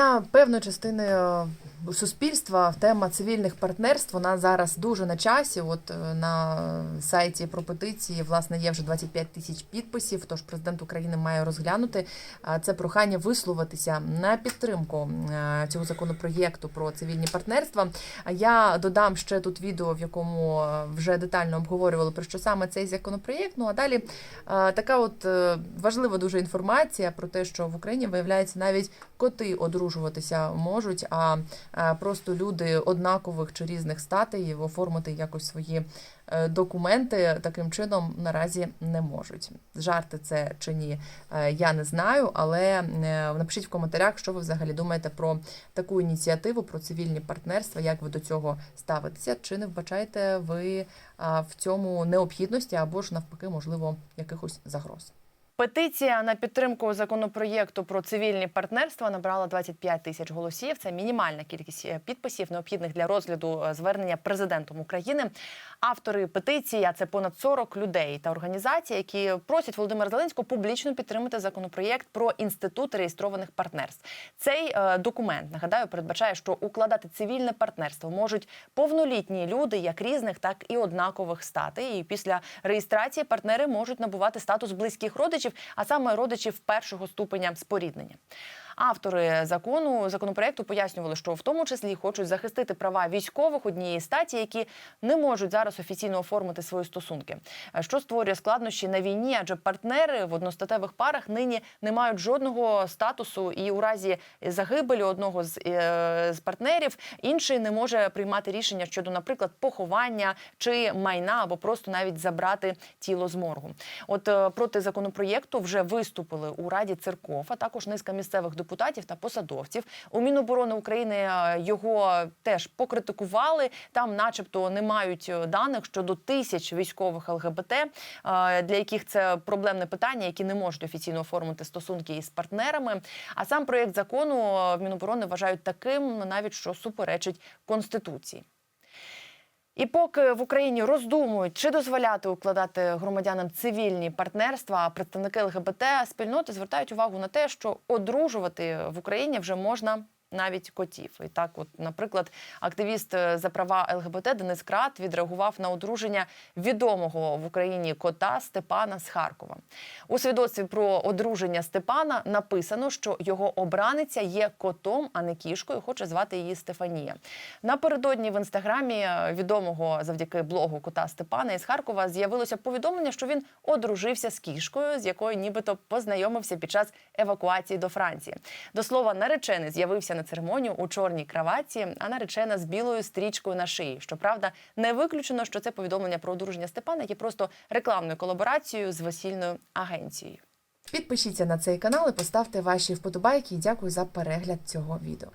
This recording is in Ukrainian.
Для певної частини суспільства тема цивільних партнерств вона зараз дуже на часі. От е, на сайті про петиції власне є вже 25 тисяч підписів. Тож президент України має розглянути це прохання висловитися на підтримку е, цього законопроєкту про цивільні партнерства. А я додам ще тут відео, в якому е, вже детально обговорювали про що саме цей законопроєкт. Ну а далі така от важлива дуже інформація про те, що в Україні виявляється навіть коти одружуватися можуть, а просто люди однакових чи різних статей оформити якось свої е, документи таким чином наразі не можуть. Жарти це чи ні, е, я не знаю, але е, напишіть в коментарях, що ви взагалі думаєте про таку ініціативу, про цивільні партнерства, як ви до цього ставитеся, чи не вбачаєте ви в цьому необхідності або ж навпаки, можливо, якихось загроз. Петиція на підтримку законопроєкту про цивільні партнерства набрала 25 тисяч голосів. Це мінімальна кількість е, підписів, необхідних для розгляду е, звернення президентом України. Автори петиції, а це понад 40 людей та організацій, які просять Володимира Зеленського публічно підтримати законопроєкт про інститут реєстрованих партнерств. Цей е, документ нагадаю передбачає, що укладати цивільне партнерство можуть повнолітні люди, як різних, так і однакових статей. І після реєстрації партнери можуть набувати статус близьких родичів, а саме родичів першого ступеня споріднення. Автори закону законопроекту пояснювали, що в тому числі хочуть захистити права військових однієї статі, які не можуть зараз офіційно оформити свої стосунки, що створює складнощі на війні, адже партнери в одностатевих парах нині не мають жодного статусу, і у разі загибелі одного з, е, з партнерів інший не може приймати рішення щодо, наприклад, поховання чи майна або просто навіть забрати тіло з моргу. От е, проти законопроєкту вже виступили у Раді церков, а також низка місцевих депутатів та посадовців. У Міноборони України е, його теж покритикували. Там, начебто, не мають е, даних щодо тисяч військових ЛГБТ, е, для яких це проблемне питання, які не можуть офіційно оформити стосунки із партнерами. А сам проєкт закону в Міноборони вважають таким, навіть що суперечить конституції. І поки в Україні роздумують, чи дозволяти укладати громадянам цивільні партнерства, представники ЛГБТ спільноти звертають увагу на те, що одружувати в Україні вже можна. Навіть котів, і так, от, наприклад, активіст е, за права ЛГБТ Денис Крат відреагував на одруження відомого в Україні кота Степана з Харкова. У свідоцтві про одруження Степана написано, що його обраниця є котом, а не кішкою. Хоче звати її Стефанія. Напередодні в інстаграмі е, відомого завдяки блогу кота Степана із Харкова з'явилося повідомлення, що він одружився з кішкою, з якою нібито познайомився під час евакуації до Франції. До слова, наречений з'явився церемонію у чорній краваті, а наречена з білою стрічкою на шиї. Щоправда, не виключено, що це повідомлення про одруження Степана є просто рекламною колаборацією з весільною агенцією. Підпишіться на цей канал і поставте ваші вподобайки. І дякую за перегляд цього відео.